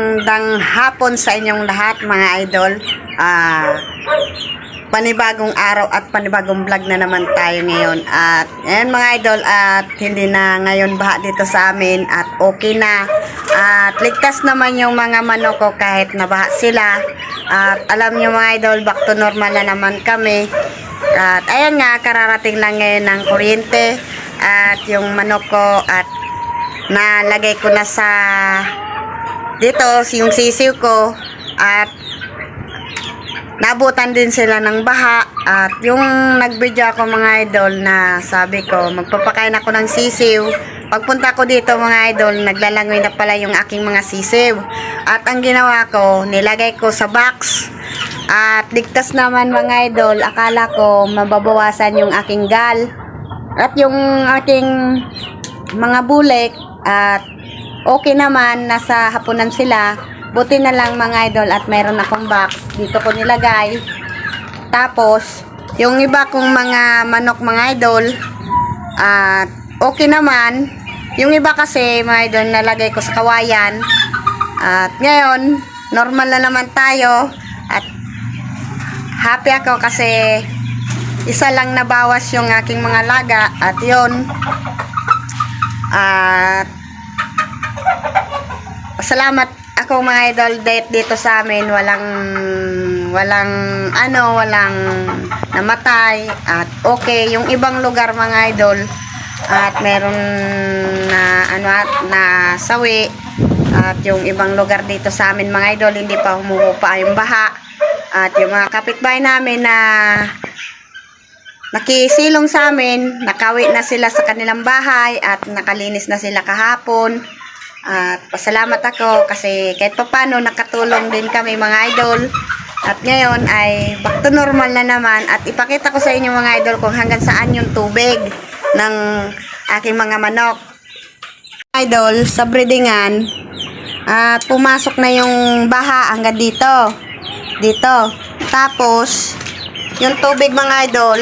magandang hapon sa inyong lahat mga idol. Ah, panibagong araw at panibagong vlog na naman tayo ngayon. At ayan mga idol at hindi na ngayon baha dito sa amin at okay na. At ligtas naman yung mga manok ko kahit nabaha sila. At alam nyo mga idol, back to normal na naman kami. At ayan nga, kararating lang ngayon ng kuryente. At yung manok ko at nalagay ko na sa dito yung sisiw ko at nabutan din sila ng baha at yung nag-video ako mga idol na sabi ko magpapakain ako ng sisiw. Pagpunta ko dito mga idol naglalangoy na pala yung aking mga sisiw. At ang ginawa ko nilagay ko sa box. At ligtas naman mga idol akala ko mababawasan yung aking gal at yung aking mga bulik at okay naman nasa hapunan sila. Buti na lang mga idol at mayroon akong box. Dito ko nilagay. Tapos yung iba kong mga manok mga idol at okay naman. Yung iba kasi mga idol nalagay ko sa kawayan. At ngayon normal na naman tayo. At happy ako kasi isa lang nabawas yung aking mga laga. At yon at salamat ako mga idol date dito sa amin walang walang ano walang namatay. At okay yung ibang lugar mga idol at meron na ano at na sawi at yung ibang lugar dito sa amin mga idol hindi pa humuhupa yung baha. At yung mga kapitbahay namin na nakisilong sa amin, nakawi na sila sa kanilang bahay at nakalinis na sila kahapon. At pasalamat ako kasi kahit papano nakatulong din kami mga idol. At ngayon ay back to normal na naman at ipakita ko sa inyo mga idol kung hanggang saan yung tubig ng aking mga manok. Idol, sa breedingan, at pumasok na yung baha hanggang dito. Dito. Tapos, yung tubig mga idol,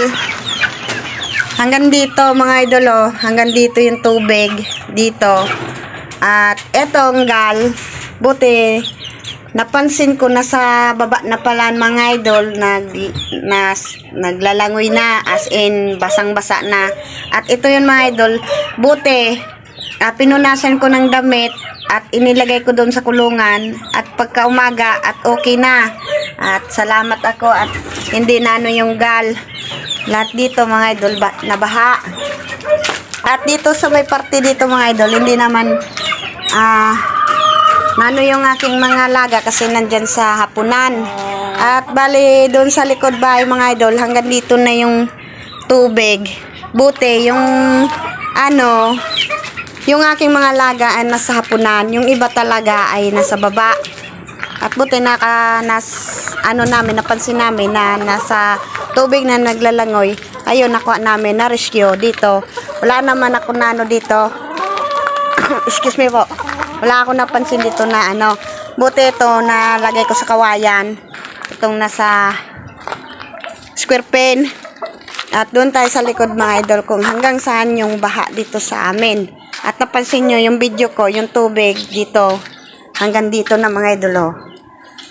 hanggang dito mga idol oh, hanggang dito yung tubig, dito. At etong gal, buti, napansin ko na sa baba na pala mga idol, nag, nas, naglalangoy na, as in, basang-basa na. At ito yung mga idol, buti, ah, pinunasan ko ng damit, at inilagay ko doon sa kulungan at pagka umaga at okay na. At salamat ako at hindi na ano yung gal. Lahat dito mga idol ba, nabaha at dito sa may parte dito mga idol hindi naman ah nano yung aking mga laga kasi nandyan sa hapunan at bali doon sa likod bahay mga idol hanggang dito na yung tubig buti yung ano yung aking mga laga ay nasa hapunan, yung iba talaga ay nasa baba. At buti naka nas ano namin napansin namin na nasa tubig na naglalangoy. Ayun nakuha namin na rescue dito. Wala naman ako na ano dito. Excuse me po. Wala ako napansin dito na ano. Buti ito na lagay ko sa kawayan. Itong nasa square pen. At doon tayo sa likod mga idol kung hanggang saan yung baha dito sa amin. At napansin nyo yung video ko, yung tubig dito, hanggang dito na mga idolo. Hanggang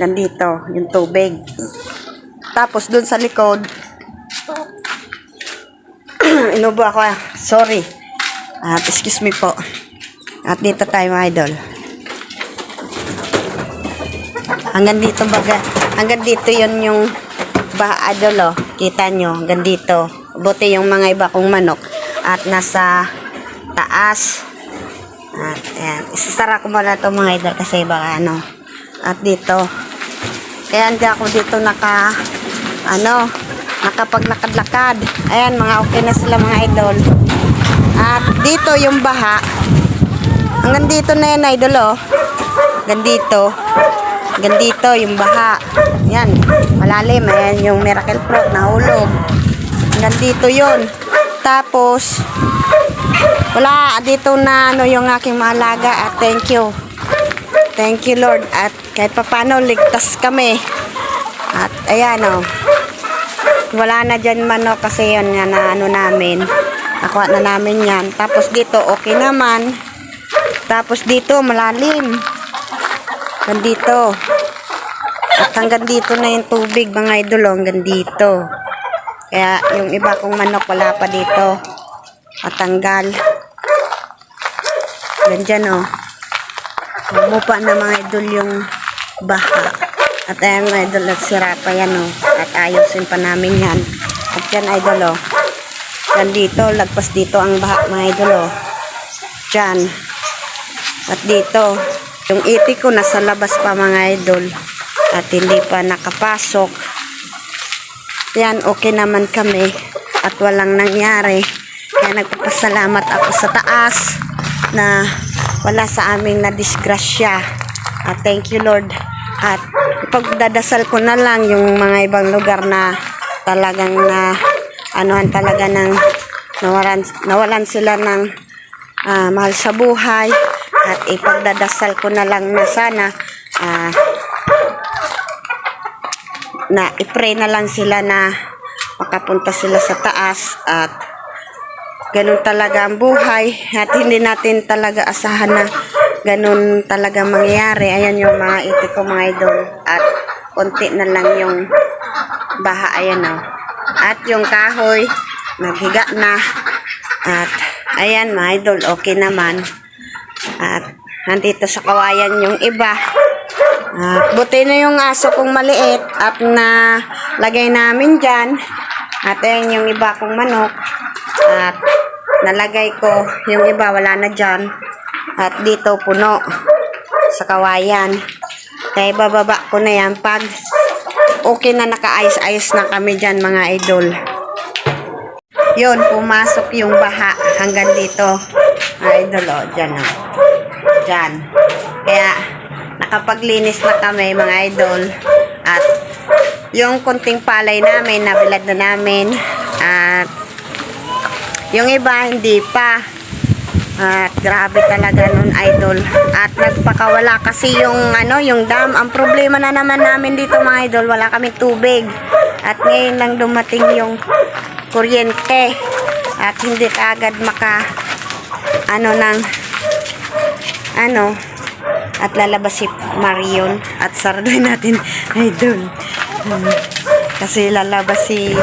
dito, yung tubig. Tapos dun sa likod, inubo ako ah. Sorry. At excuse me po. At dito tayo mga idol. Hanggang dito baga, hanggang dito yon yung baha idol oh. Kita nyo, hanggang dito. Buti yung mga iba kong manok. At nasa taas. At ayan, isasara ko muna ito mga idol kasi baka ano. At dito. Kaya hindi ako dito naka ano, nakapaglakad-lakad. Ayan, mga okay na sila mga idol. At dito yung baha. Hanggang dito na yan idol oh. Hanggang dito. Hanggang dito yung baha. Yan, malalim. Ayan yung miracle fruit nahulog. Hanggang dito yun. Tapos, wala dito na ano yung aking mga alaga at thank you. Thank you Lord at kahit papano ligtas kami. At ayan oh. Wala na dyan manok kasi yun nga na ano namin. Nakuha na namin yan. Tapos dito okay naman. Tapos dito malalim. Gandito. At hanggang dito na yung tubig, mga idol, oh, hanggang dito. Kaya yung iba kong manok wala pa dito. Matanggal. Ganyan, oh. Bumupa na mga idol yung baha. At ayan mga idol, at sira pa yan, oh. At ayusin pa namin yan. At yan, idol, oh. Yan dito, lagpas dito ang baha, mga idol, oh. Diyan. At dito, yung iti ko nasa labas pa mga idol. At hindi pa nakapasok. Yan, okay naman kami. At walang nangyari. Kaya nagpapasalamat ako sa taas na wala sa aming na disgrasya. At thank you Lord. At ipagdadasal ko na lang yung mga ibang lugar na talagang na anuhan talaga ng nawalan, nawalan sila ng ah, mahal sa buhay at ipagdadasal ko na lang na sana ah, na ipray na lang sila na makapunta sila sa taas at ganun talaga ang buhay at hindi natin talaga asahan na ganun talaga mangyayari. Ayan yung mga itik ko mga idol. At konti na lang yung baha ayan o at yung kahoy naghiga na. At ayan mga idol okay naman. At nandito sa kawayan yung iba. At buti na yung aso kong maliit at na lagay namin dyan. At ayan yung iba kong manok. At nalagay ko yung iba wala na dyan. At dito puno sa kawayan. Kaya bababa ko na yan pag okay na nakaayos-ayos na kami dyan mga idol. Yun, pumasok yung baha hanggang dito. Mga idol, o, dyan o. Dyan. Kaya, nakapaglinis na kami mga idol. At, yung kunting palay namin, nabilad na namin. At, yung iba, hindi pa. At, grabe talaga nun, idol. At, nagpakawala kasi yung, ano, yung dam. Ang problema na naman namin dito, mga idol, wala kami tubig. At, ngayon lang dumating yung kuryente. At, hindi ka maka, ano, ng, ano, at lalabas si Marion at saraduin natin idol Hmm. kasi lalabas si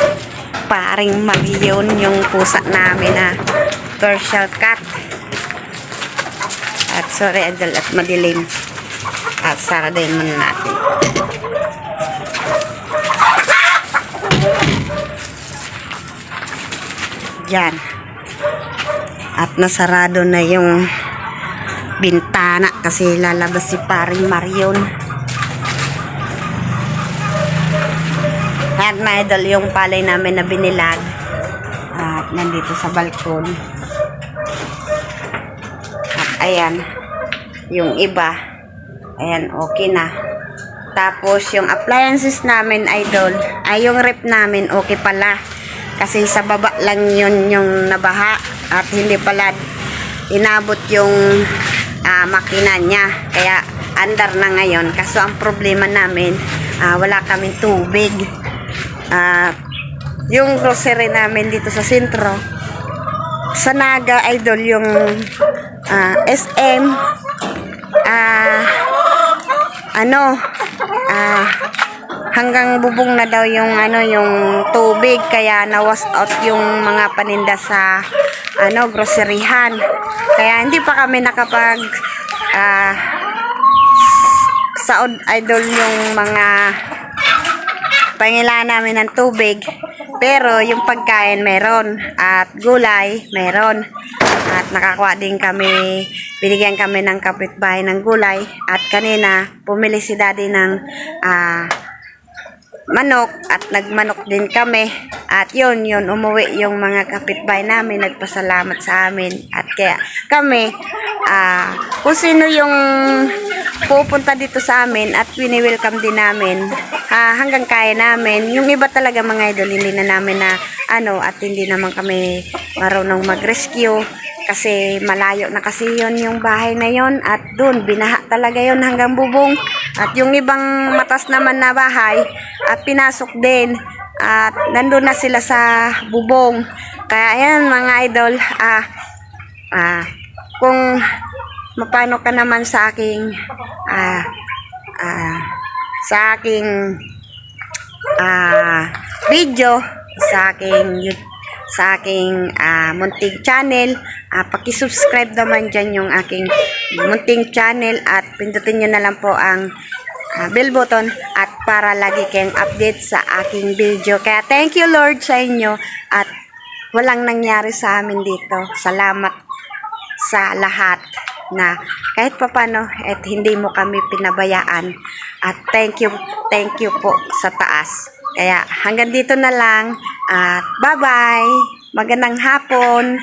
paring Marion yung pusa namin na Persian cat at sorry idol at madilim at saraduin muna natin Yan. At nasarado na yung bintana kasi lalabas si paring Marion. Mga idol, yung palay namin na binilag. At nandito sa balkon. At ayan, yung iba. Ayan, okay na. Tapos yung appliances namin, idol, ay yung rep namin, okay pala. Kasi sa baba lang yun yung nabaha. At hindi pala inabot yung ah, makina niya. Kaya under na ngayon. Kaso ang problema namin, ah, wala kaming tubig. At yung grocery namin dito sa sentro, sa Naga Idol yung ah, SM, ah, ano, ah, hanggang bubong na daw yung ano yung tubig kaya nawas out yung mga paninda sa ano groceryhan. Kaya hindi pa kami nakapag ah saod idol yung mga pangailangan namin ng tubig. Pero yung pagkain meron. At gulay meron. At nakakuha din kami binigyan kami ng kapitbahay ng gulay. At kanina pumili si daddy ng ah manok. At nagmanok din kami. At yun yun umuwi yung mga kapitbahay namin. Nagpasalamat sa amin. At kaya kami ah kung sino yung pupunta dito sa amin at wini-welcome din namin ah, hanggang kaya namin. Yung iba talaga mga idol hindi na namin na ano at hindi naman kami marunong mag-rescue kasi malayo na kasi yon yung bahay na yon at doon binaha talaga yon hanggang bubong. At yung ibang matas naman na bahay at pinasok din. At nandun na sila sa bubong. Kaya ayan mga idol ah, ah, kung mapano ka naman sa aking ah, sa aking ah video sa aking sa aking ah, munting channel. Ah, paki-subscribe naman dyan yung aking munting channel at pindutin nyo na lang po ang ah, bell button at para lagi kayong update sa aking video. Kaya thank you Lord sa inyo at walang nangyari sa amin dito. Salamat sa lahat na kahit papano at hindi mo kami pinabayaan. At thank you thank you po sa taas. Kaya hanggang dito na lang at bye bye magandang hapon